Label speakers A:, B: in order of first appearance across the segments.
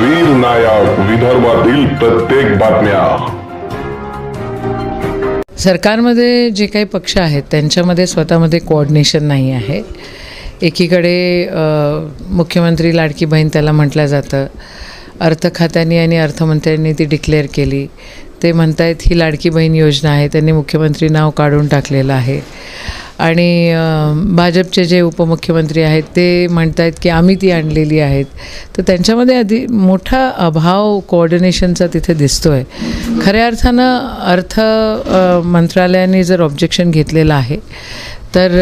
A: वीर नायक विदर्भातील प्रत्येक बातम्या.
B: सरकारमध्ये जे काही पक्ष आहेत त्यांच्यामध्ये स्वतःमध्ये कोऑर्डिनेशन नाही आहे. एकीकडे मुख्यमंत्री लाडकी बहीण त्याला म्हटलं जातं अर्थ खात्याने आणि अर्थमंत्र्यांनी ती डिक्लेअर केली. ते म्हणतायत ही लाडकी बहीण योजना आहे त्यांनी मुख्यमंत्री नाव काढून टाकलेलं आहे. आणि भाजपचे जे उपमुख्यमंत्री आहेत ते म्हणतायत की आम्ही ती आणलेली आहेत. तर त्यांच्यामध्ये आधी मोठा अभाव कोऑर्डिनेशनचा तिथे दिसतो आहे खऱ्या अर्थानं अर्थ मंत्रालयाने जर ऑब्जेक्शन घेतलेलं आहे तर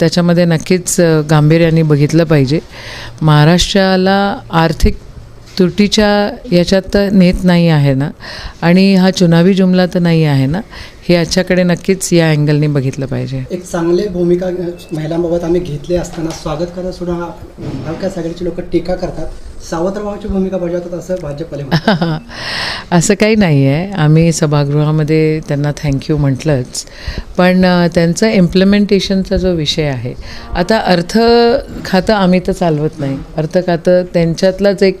B: त्याच्यामध्ये नक्कीच गांभीर्याने बघितलं पाहिजे. महाराष्ट्राला आर्थिक तुटीच्या याच्यात तर नेत नाही आहे ना. आणि हा चुनावी जुमला तर नाही आहे ना. हे याच्याकडे नक्कीच या अँगलने बघितलं पाहिजे.
C: एक चांगली भूमिका महिलांबाबत आम्ही घेतली असताना स्वागत करत सुद्धा हा हलक्या सगळ्याची लोक टीका करतात. सावत्रभावाची भूमिका बजावतात असं भाजपले.
B: असं काही नाही आहे. आम्ही सभागृहामध्ये त्यांना थँक्यू म्हटलंच. पण त्यांचं इम्प्लिमेंटेशनचा जो विषय आहे आता अर्थ खातं आम्ही तर चालवत नाही. अर्थ खातं त्यांच्यातलाच एक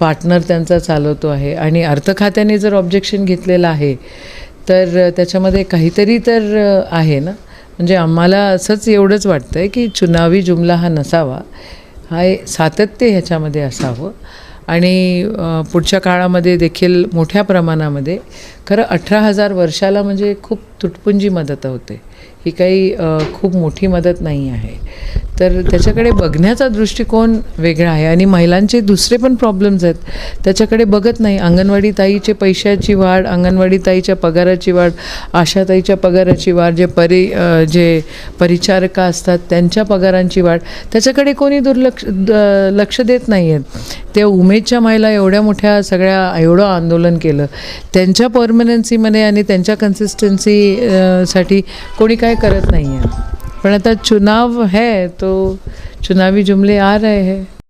B: पार्टनर त्यांचा चालवतो आहे. आणि अर्थ खात्याने जर ऑब्जेक्शन घेतलेलं आहे तर त्याच्यामध्ये काहीतरी तर आहे ना? म्हणजे आम्हाला असंच एवढंच वाटतं आहे की चुनावी जुमला हा नसावा. हा सातत्य ह्याच्यामध्ये असावं. आणि पुढच्या काळामध्ये देखील मोठ्या प्रमाणामध्ये खरं अठरा हजार वर्षाला म्हणजे खूप तुटपुंजी मदत होते. ही काही खूप मोठी मदत नाही आहे. तर त्याच्याकडे बघण्याचा दृष्टिकोन वेगळा आहे. आणि महिलांचे दुसरे पण प्रॉब्लेम्स आहेत. त्याच्याकडे बघत नाही. अंगणवाडी ताईचे पैशाची वाढ अंगणवाडी ताईच्या पगाराची वाढ आशाताईच्या पगाराची वाढ जे परि जे परिचारिका असतात त्यांच्या पगारांची वाढ. त्याच्याकडे कोणी दुर्लक्ष द- लक्ष देत नाही आहेत त्या उमेदच्या महिला एवढ्या मोठ्या सगळ्या एवढं आंदोलन केलं. त्यांच्या परमनन्सीमध्ये आणि त्यांच्या कन्सिस्टन्सीसाठी कोणी काय करत नाही आहे पण आता चुनाव है तो चुनावी जुमले आ रहे हैं।